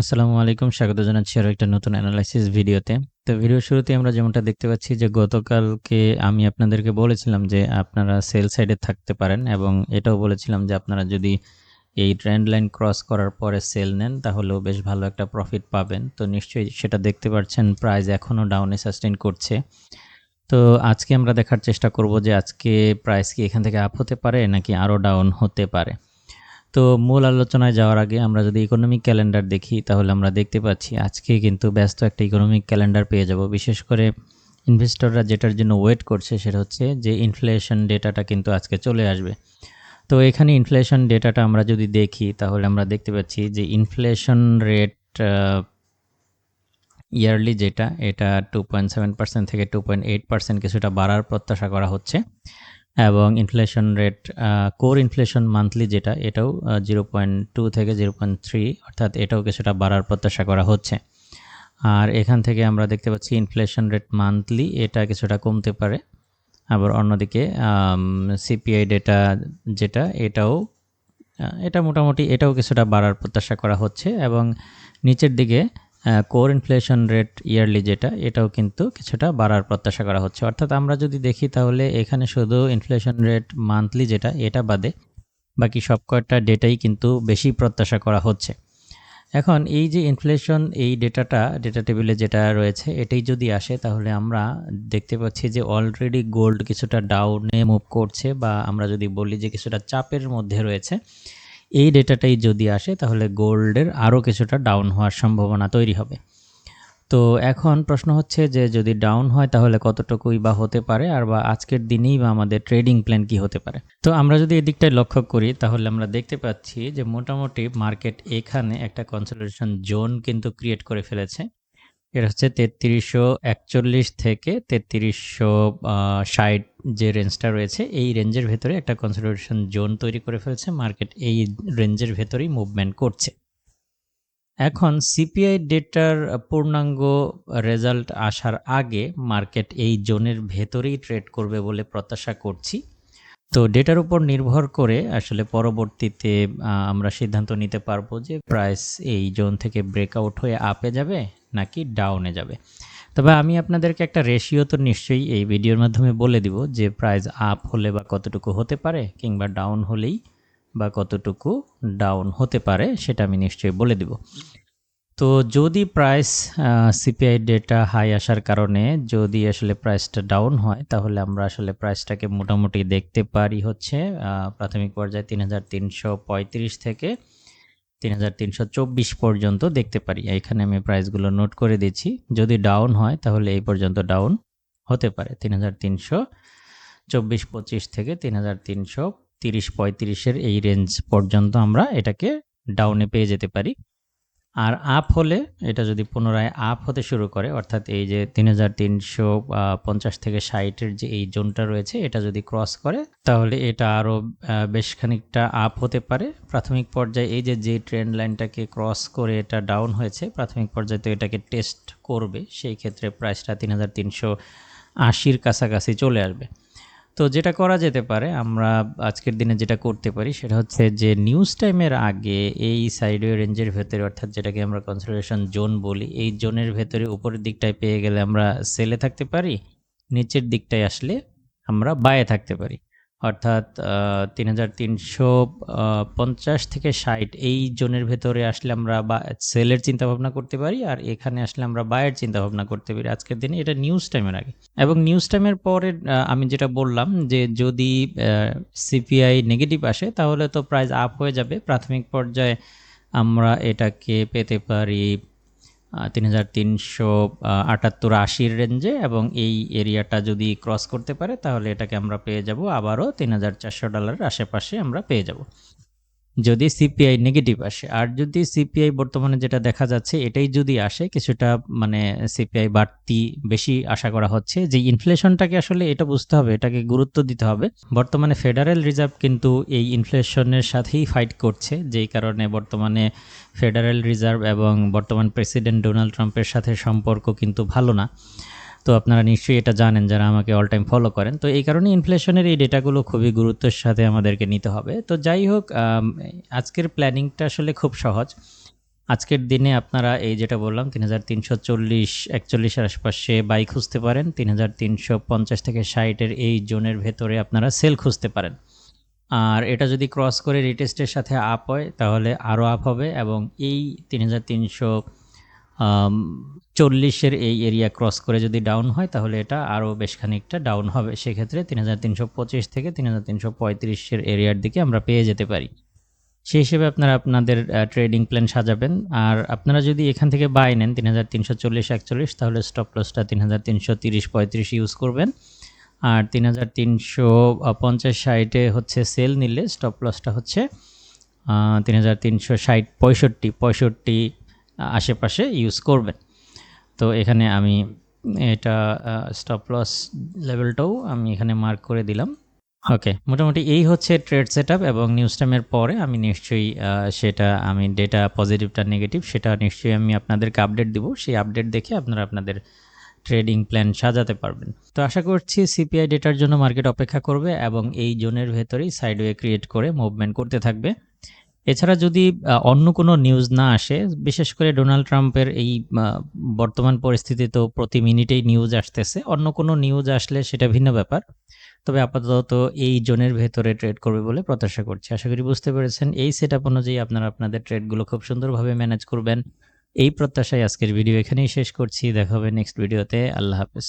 আসসালামু আলাইকুম। স্বাগত জানাচ্ছি আরও একটা নতুন অ্যানালাইসিস ভিডিওতে তো ভিডিও শুরুতে আমরা যেমনটা দেখতে পাচ্ছি যে, গতকালকে আমি আপনাদেরকে বলেছিলাম যে, আপনারা সেল সাইডে থাকতে পারেন এবং এটাও বলেছিলাম যে, আপনারা যদি এই ট্রেন্ড লাইন ক্রস করার পরে সেল নেন, তাহলেও বেশ ভালো একটা প্রফিট পাবেন। তো নিশ্চয়ই সেটা দেখতে পাচ্ছেন প্রাইস এখনও ডাউনে সাস্টেন করছে। তো আজকে আমরা দেখার চেষ্টা করব যে, আজকে প্রাইস কি এখান থেকে আপ হতে পারে নাকি আরও ডাউন হতে পারে। তো মূল আলোচনায় যাওয়ার আগে আমরা যদি ইকোনমিক ক্যালেন্ডার দেখি, তাহলে আমরা দেখতে পাচ্ছি আজকে কিন্তু ব্যস্ত একটা ইকোনমিক ক্যালেন্ডার পেয়ে যাব। বিশেষ করে ইনভেস্টররা যেটার জন্য ওয়েট করছে সেটা হচ্ছে যে ইনফ্লেশন ডেটাটা কিন্তু আজকে চলে আসবে। তো এখানে ইনফ্লেশন ডেটাটা আমরা যদি দেখি, তাহলে আমরা দেখতে পাচ্ছি যে ইনফ্লেশন রেট ইয়ারলি যেটা, এটা টু পয়েন্ট সেভেন পার্সেন্ট থেকে টু পয়েন্ট এইট পার্সেন্ট কিছুটা বাড়ার প্রত্যাশা করা হচ্ছে। এবং inflation rate core inflation monthly যেটা, এটাও জিরো পয়েন্ট টু থেকে জিরো পয়েন্ট থ্রি অর্থাৎ এটাও কিছুটা বাড়ার প্রত্যাশা করা হচ্ছে। আর এখান থেকে আমরা দেখতে পাচ্ছি ইনফ্লেশন রেট মান্থলি এটা কিছুটা কমতে পারে। আবার অন্যদিকে সিপিআই ডেটা যেটা, এটাও এটা মোটামুটি এটাও কিছুটা বাড়ার প্রত্যাশা করা হচ্ছে। এবং নিচের দিকে কোর ইনফ্লেশন রেট ইয়ারলি যেটা, এটাও কিন্তু কিছুটা বাড়ার প্রত্যাশা করা হচ্ছে। অর্থাৎ আমরা যদি দেখি তাহলে এখানে শুধু ইনফ্লেশন রেট মান্থলি যেটা, এটা বাদে বাকি সব কয়টা ডেটাই কিন্তু বেশি প্রত্যাশা করা হচ্ছে। এখন এই যে ইনফ্লেশন এই ডেটাটা ডেটা টেবিলে যেটা রয়েছে, এটাই যদি আসে তাহলে আমরা দেখতে পাচ্ছি যে অলরেডি গোল্ড কিছুটা ডাউনে মুভ করছে বা আমরা যদি বলি যে কিছুটা চাপের মধ্যে রয়েছে এই ডেটাটাই যদি আসে, তাহলে গোল্ডের আরও কিছুটা ডাউন হওয়ার সম্ভাবনা তৈরি হবে। তো এখন প্রশ্ন হচ্ছে যে, যদি ডাউন হয়, তাহলে কতটুকুই বা হতে পারে? আর বা আজকের দিনেই বা আমাদের ট্রেডিং প্ল্যান কি হতে পারে? তো আমরা যদি এদিকটায় লক্ষ্য করি, তাহলে আমরা দেখতে পাচ্ছি যে, মোটামুটি মার্কেট এখানে একটা কনসোলেশন জোন কিন্তু ক্রিয়েট করে ফেলেছে। এটা হচ্ছে তেত্রিশশো একচল্লিশ থেকে তেত্রিশশো ষাট যে রেঞ্জটা রয়েছে, এই রেঞ্জের ভেতরে একটা কনসেন্ট্রেশন জোন তৈরি করে ফেলেছে। মার্কেট এই রেঞ্জের ভেতরেই মুভমেন্ট করছে। এখন সিপিআই ডেটার পূর্ণাঙ্গ রেজাল্ট আসার আগে মার্কেট এই জোনের ভেতরেই ট্রেড করবে বলে প্রত্যাশা করছি। তো ডেটার উপর নির্ভর করে আসলে পরবর্তীতে আমরা সিদ্ধান্ত নিতে পারব যে প্রাইস এই জোন থেকে ব্রেকআউট হয়ে আপে যাবে নাকি ডাউনে যাবে। তবে আমি আপনাদেরকে একটা রেশিও তো নিশ্চয়ই এই ভিডিওর মাধ্যমে বলে দিব যে প্রাইস আপ হলে বা কতটুকু হতে পারে কিংবা ডাউন হলেই বা কতটুকু ডাউন হতে পারে সেটা আমি নিশ্চয়ই বলে দিব। তো যদি প্রাইস সিপিআই ডেটা হাই আসার কারণে যদি আসলে প্রাইসটা ডাউন হয়, তাহলে আমরা আসলে প্রাইসটাকে মোটামুটি দেখতে পারি হচ্ছে প্রাথমিক পর্যায়ে তিন হাজার তিনশো পঁয়ত্রিশ থেকে তিন হাজার তিনশো চব্বিশ পর্যন্ত দেখতে পারি। এখানে আমি প্রাইসগুলো নোট করে দিচ্ছি। যদি ডাউন হয়, তাহলে এই পর্যন্ত ডাউন হতে পারে। তিন চব্বিশ পঁচিশ থেকে তিন হাজার তিনশো তিরিশ পঁয়ত্রিশের এই রেঞ্জ পর্যন্ত আমরা এটাকে ডাউনে পেয়ে যেতে পারি। আর আপ হলে এটা যদি পুনরায় আপ হতে শুরু করে, অর্থাৎ এই যে তিন হাজার তিনশো পঞ্চাশ থেকে ষাটের যে এই জোনটা রয়েছে, এটা যদি ক্রস করে, তাহলে এটা আরও বেশ খানিকটা আপ হতে পারে। প্রাথমিক পর্যায়ে এই যে যে ট্রেন্ড লাইনটাকে ক্রস করে এটা ডাউন হয়েছে, প্রাথমিক পর্যায়ে তো এটাকে টেস্ট করবে, সেই ক্ষেত্রে প্রাইসটা তিন হাজার তিনশো আশির কাছাকাছি চলে আসবে। তো যেটা করা যেতে পারে, আমরা আজকের দিনে যেটা করতে পারি সেটা হচ্ছে যে নিউজ টাইমের আগে এই সাইডওয়ে রেঞ্জের ভেতরে, অর্থাৎ যেটাকে আমরা কনসিডারেশন জোন বলি, এই জোনের ভেতরে উপরের দিকটায় পেয়ে গেলে আমরা সেলে থাকতে পারি, নিচের দিকটায় আসলে আমরা বায়ে থাকতে পারি। অর্থাৎ তিন হাজার তিনশো পঞ্চাশ থেকে ষাট এই জোনের ভেতরে আসলে আমরা বা, সেলের চিন্তা ভাবনা করতে পারি আর এখানে আসলে আমরা বায়ের চিন্তা ভাবনা করতে পারি আজকের দিনে। এটা নিউজ টাইমের আগে। এবং নিউজ টাইমের পরে আমি যেটা বললাম যে যদি সিপিআই নেগেটিভ আসে তাহলে তো প্রাইস আপ হয়ে যাবে। প্রাথমিক পর্যায়ে আমরা এটাকে পেতে পারি তিন হাজার তিনশো আটাত্তর আশির রেঞ্জে এবং এই এরিয়াটা যদি ক্রস করতে পারে, তাহলে এটাকে আমরা পেয়ে যাব, আবারও তিন হাজার চারশো ডলারের আশেপাশে আমরা পেয়ে যাব। যদি সিপিআই নেগেটিভ আসে, আর যদি সিপিআই বর্তমানে যেটা দেখা যাচ্ছে, এটাই যদি আসে, কিছুটা মানে সিপিআই বাড়তি বেশি আশা করা হচ্ছে, যে ইনফ্লেশনটাকে আসলে এটা বুঝতে হবে, এটাকে গুরুত্ব দিতে হবে। বর্তমানে ফেডারেল রিজার্ভ কিন্তু এই ইনফ্লেশনের সাথেই ফাইট করছে, যেই কারণে বর্তমানে ফেডারেল রিজার্ভ এবং বর্তমান প্রেসিডেন্ট ডোনাল্ড ট্রাম্পের সাথে সম্পর্ক কিন্তু ভালো না। তো আপনারা নিশ্চয়ই এটা জানেন যারা আমাকে অল টাইম ফলো করেন। তো এই কারণে ইনফ্লেশনের এই ডেটাগুলো খুবই গুরুত্বের সাথে আমাদেরকে নিতে হবে। তো যাই হোক আজকের প্ল্যানিংটা আসলে খুব সহজ। আজকের দিনে আপনারা এই যেটা বললাম, তিন হাজার তিনশো চল্লিশ, একচল্লিশের আশপাশে বাই খুঁজতে পারেন। তিন হাজার তিনশো পঞ্চাশ থেকে ষাটের এই জোনের ভেতরে আপনারা সেল খুঁজতে পারেন। আর এটা যদি ক্রস করে রিটেস্টের সাথে আপ হয়, তাহলে আরও আপ হবে এবং এই তিন হাজার তিনশো চল্লিশের এই এরিয়া ক্রস করে যদি ডাউন হয়, তাহলে এটা আরও বেশ খানিকটা ডাউন হবে। সেক্ষেত্রে তিন হাজার তিনশো পঁচিশ থেকে তিন হাজার তিনশো পঁয়ত্রিশের এরিয়ার দিকে আমরা পেয়ে যেতে পারি। সেই হিসেবে আপনারা আপনাদের ট্রেডিং প্ল্যান সাজাবেন। আর আপনারা যদি এখান থেকে বাই নেন, তিন হাজার তিনশো চল্লিশ, একচল্লিশ, তাহলে স্টপ লসটা তিন হাজার তিনশো তিরিশ পঁয়ত্রিশ ইউজ করবেন। আর তিন হাজার তিনশো পঞ্চাশ ষাটে হচ্ছে সেল নিলে স্টপ লসটা হচ্ছে তিন হাজার তিনশো ষাট, পঁয়ষট্টি পঁয়ষট্টি আশেপাশে ইউজ করবেন। তো এখানে আমি এটা স্টপ লস লেভেলটাও আমি এখানে মার্ক করে দিলাম। ওকে মোটামুটি এই হচ্ছে ট্রেড সেট এবং নিউজ টাইমের পরে আমি নিশ্চয়ই সেটা আমি ডেটা পজিটিভটা নেগেটিভ সেটা নিশ্চয়ই আমি আপনাদেরকে আপডেট দিব। সেই আপডেট দেখে আপনারা আপনাদের ট্রেডিং প্ল্যান সাজাতে পারবেন। তো আশা করছি সিপিআই ডেটার জন্য মার্কেট অপেক্ষা করবে এবং এই জোনের ভেতরেই সাইডওয়ে ক্রিয়েট করে মুভমেন্ট করতে থাকবে। এছাড়া যদি অন্য কোনো নিউজ না আসে, বিশেষ করে ডোনাল্ড ট্রাম্পের এই বর্তমান পরিস্থিতি তো প্রতি মিনিটেই নিউজ আসতেছে, অন্য কোনো নিউজ আসলে সেটা ভিন্ন ব্যাপার। তবে আপাতত এই জোনের ভেতরে ট্রেড করবে বলে প্রত্যাশা করছি। আশা করি বুঝতে পেরেছেন, এই সেট আপ অনুযায়ী আপনারা আপনাদের ট্রেডগুলো খুব সুন্দরভাবে ম্যানেজ করবেন। এই প্রত্যাশায় আজকের ভিডিও এখানেই শেষ করছি, দেখা হবে নেক্সট ভিডিওতে আল্লাহ হাফেজ।